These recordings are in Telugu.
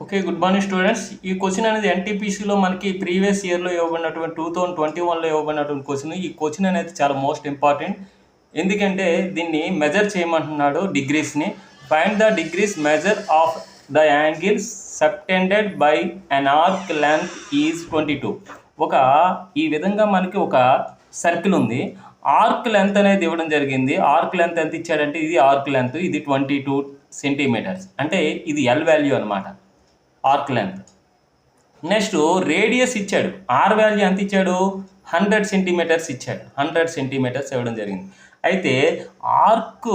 ఓకే గుడ్ మార్నింగ్ స్టూడెంట్స్ ఈ క్వశ్చన్ అనేది ఎన్టీపీసీలో మనకి ప్రీవియస్ ఇయర్లో ఇవ్వబడినటువంటి టూ థౌజండ్ ట్వంటీ వన్లో ఇవ్వబడినటువంటి క్వశ్చన్ ఈ క్వశ్చన్ అనేది చాలా మోస్ట్ ఇంపార్టెంట్ ఎందుకంటే దీన్ని మెజర్ చేయమంటున్నాడు డిగ్రీస్ని find the degrees measure of the angles subtended by an arc length is twenty two ఒక ఈ విధంగా మనకి ఒక సర్కిల్ ఉంది. ఆర్క్ లెంత్ అనేది ఇవ్వడం జరిగింది. ఆర్క్ లెంత్ ఎంత ఇచ్చాడంటే ఇది ఆర్క్ లెంత్ ఇది ట్వంటీ టూ సెంటీమీటర్స్ అంటే ఇది ఎల్ వాల్యూ అనమాట ఆర్క్ లెంత్ నెక్స్ట్ రేడియస్ ఇచ్చాడు. ఆర్ వాల్యూ ఎంత ఇచ్చాడు? హండ్రెడ్ సెంటీమీటర్స్ ఇచ్చాడు. హండ్రెడ్ సెంటీమీటర్స్ ఇవ్వడం జరిగింది. అయితే ఆర్క్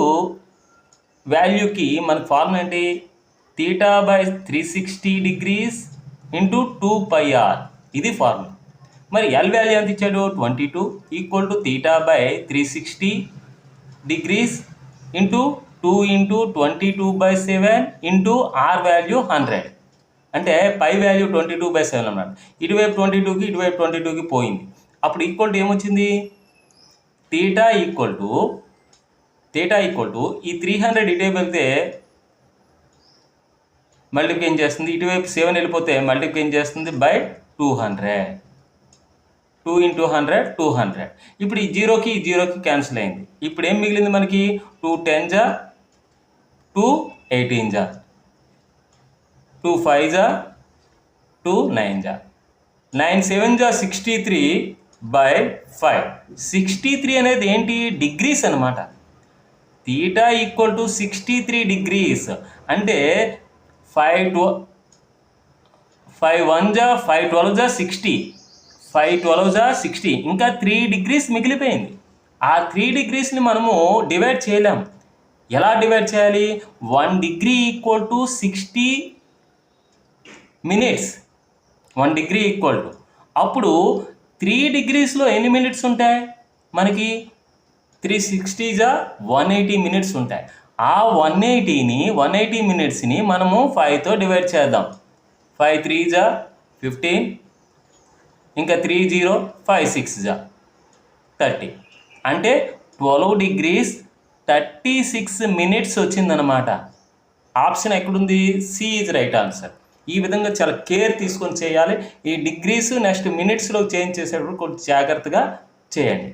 వాల్యూకి మన ఫార్ములా ఏంటి? Theta by three sixty degrees into two pi R. ఇది ఫార్ములా. మరి ఎల్ వాల్యూ ఎంత ఇచ్చాడు? Twenty two equal to theta by three sixty degrees into two into twenty two by seven into R value hundred. అంటే pi value twenty two by seven అన్నమాట. ఇటువైపు ట్వంటీ టూకి ఇటువైపు ట్వంటీ టూకి పోయింది. అప్పుడు ఈక్వల్ టు ఏమొచ్చింది? Theta equal to theta equal to ఈ త్రీ హండ్రెడ్ ఇటువైపు వెళ్తే మల్టిప్లికేషన్ చేస్తుంది? ఇటువైపు సెవెన్ వెళ్ళిపోతే మల్టిప్లికేషన్ చేస్తుంది? By two hundred two into hundred two hundred ఇప్పుడు ఈ జీరోకి ఈ జీరోకి క్యాన్సిల్ అయింది. ఇప్పుడు ఏం మిగిలింది మనకి? టూ టెన్ జా టూ ఎయిటీన్ జా. టూ ఫైవ్ జా టూ నైన్ జా. నైన్ సెవెన్ జా sixty three by five. Sixty three అనేది ఏంటి? డిగ్రీస్ అనమాట theta equal to sixty three degrees. అంటే ఫైవ్ ట్వ ఫైవ్ వన్ జా ఫైవ్ ట్వెల్వ్ జా సిక్స్టీ. ఫైవ్ ట్వెల్వ్ జా సిక్స్టీ. ఇంకా త్రీ డిగ్రీస్ మిగిలిపోయింది. ఆ త్రీ డిగ్రీస్ని మనము డివైడ్ చేయలేం. ఎలా డివైడ్ చేయాలి? One degree equal to sixty minutes. One degree equal to. అప్పుడు త్రీ డిగ్రీస్లో ఎన్ని మినిట్స్ ఉంటాయి? మనకి త్రీ సిక్స్టీ జా వన్ ఎయిటీ మినిట్స్ ఉంటాయి. ఆ వన్ ఎయిటీని వన్ ఎయిటీ మినిట్స్ని మనము ఫైవ్తో డివైడ్ చేద్దాం. ఫైవ్ త్రీ జా ఫిఫ్టీన్. ఇంకా త్రీ జీరో ఫైవ్ సిక్స్ జా థర్టీ. అంటే twelve degrees thirty six minutes వచ్చిందనమాట ఆప్షన్ ఎక్కడుంది? C is right answer. ఈ విధంగా చాలా కేర్ తీసుకొని చేయాలి. ఈ డిగ్రీస్ నెక్స్ట్ మినిట్స్లో చేంజ్ చేసేటప్పుడు కొంచెం జాగ్రత్తగా చేయండి.